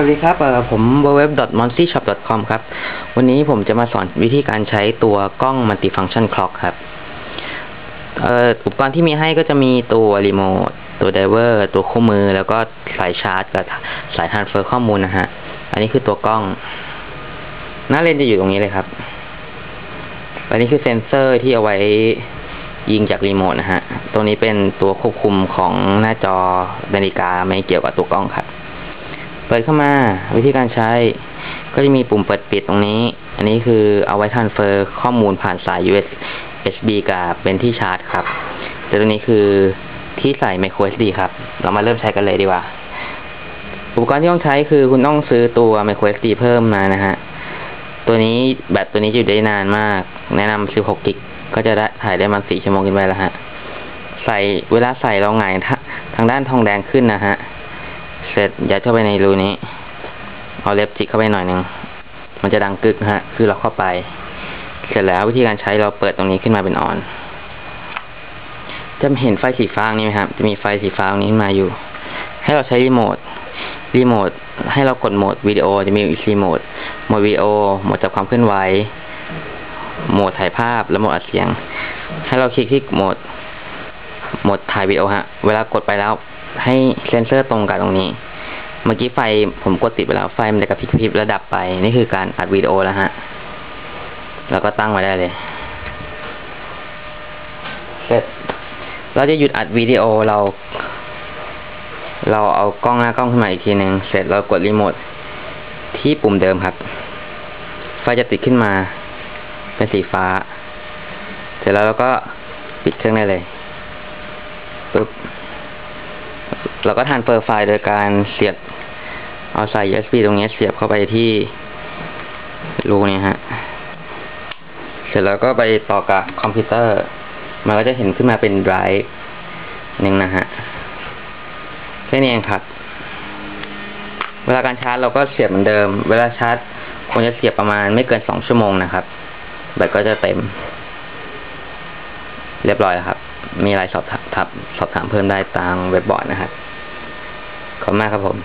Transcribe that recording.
วัสดีครับเอ่อผม www.monstyshop.com ครับ วันนี้ผมจะมาสอนวิธีการใช้ตัวกล้อง multifunction clock ครับอุปกรณ์ที่มีให้ก็จะมีตัวรีโมทตัวไดเวอร์ตัวคู่มือ แล้วก็สายชาร์จกับสาย transfer ข้อมูลนะฮะ อันนี้คือตัวกล้อง หน้าเลนจะอยู่ตรงนี้เลยครับ อันนี้คือเซนเซอร์ที่เอาไว้ยิงจากรีโมทนะฮะตรงนี้เป็นตัวควบคุมของหน้าจอนาฬิกาไม่เกี่ยวกับตัวกล้องครับ เปิดเข้ามาวิธีการใช้ ก็จะมีปุ่มเปิดปิดตรงนี้ อันนี้คือเอาไว้ทันเฟอร์ข้อมูลผ่านสาย USB กับเป็นที่ชาร์จครับแต่ตรงนี้คือที่ใส่ micro SD ครับ เรามาเริ่มใช้กันเลยดีกว่า อุปกรณ์ที่ต้องใช้คือคุณต้องซื้อตัว micro SD เพิ่มมานะฮะ ตัวนี้แบตตัวนี้จะอยู่ได้นานมาก แนะนำซื้อ6กิกก็จะได้ถ่ายได้มัน4ชั่วโมงขึ้นไปแล้วฮะ ใส่เวลาใส่เราหงายทางด้านทองแดงขึ้นนะฮะ เสร็จยัดเข้าไปในรูนี้ เอาเล็บจิกเข้าไปหน่อยหนึ่ง มันจะดังกึกฮะ คือเราเข้าไป เสร็จแล้ววิธีการใช้เราเปิดตรงนี้ขึ้นมาเป็นออน จะเห็นไฟสีฟ้านี้ไหมครับ จะมีไฟสีฟ้านี้มาอยู่ ให้เราใช้รีโมท รีโมท ให้เรากดโหมดวิดีโอ จะมีอีกรีโมท โหมดวิดีโอ โหมดจับความเคลื่อนไหว โหมดถ่ายภาพ และโหมดอัดเสียง ให้เราคลิกที่โหมด โหมดถ่ายวิดีโอฮะ เวลากดไปแล้ว ให้เซนเซอร์ตรงกับตรงนี้ เมื่อกี้ไฟผมกดติดไปแล้ว ไฟมันจะกระพริบๆระดับไป นี่คือการอัดวิดีโอแล้วฮะ แล้วก็ตั้งไว้ได้เลย เสร็จ เราจะหยุดอัดวิดีโอเรา เราเอากล้องหน้ากล้องขึ้นมาอีกทีหนึ่งเสร็จเรากดรีโมทที่ปุ่มเดิมครับ ไฟจะติดขึ้นมา เป็นสีฟ้า เสร็จแล้วเราก็ปิดเครื่องได้เลยปึ๊บ เราก็ทานเฟอร์ไฟล์โดยการเสียบเอาใส่ USB ตรงนี้เสียบเข้าไปที่รูนี้ฮะ เสร็จแล้วก็ไปต่อกับคอมพิวเตอร์ มันก็จะเห็นขึ้นมาเป็นไดรฟ์หนึ่งนะฮะ แค่นี้เองครับ เวลาการชาร์จเราก็เสียบเหมือนเดิม เวลาชาร์จควรจะเสียบประมาณไม่เกินสองชั่วโมงนะครับ แบตก็จะเต็ม เรียบร้อยแล้วครับ มีอะไรสอบถาม สอบถามเพิ่มได้ตามเว็บบอร์ดนะครับขอบคุณมากครับผม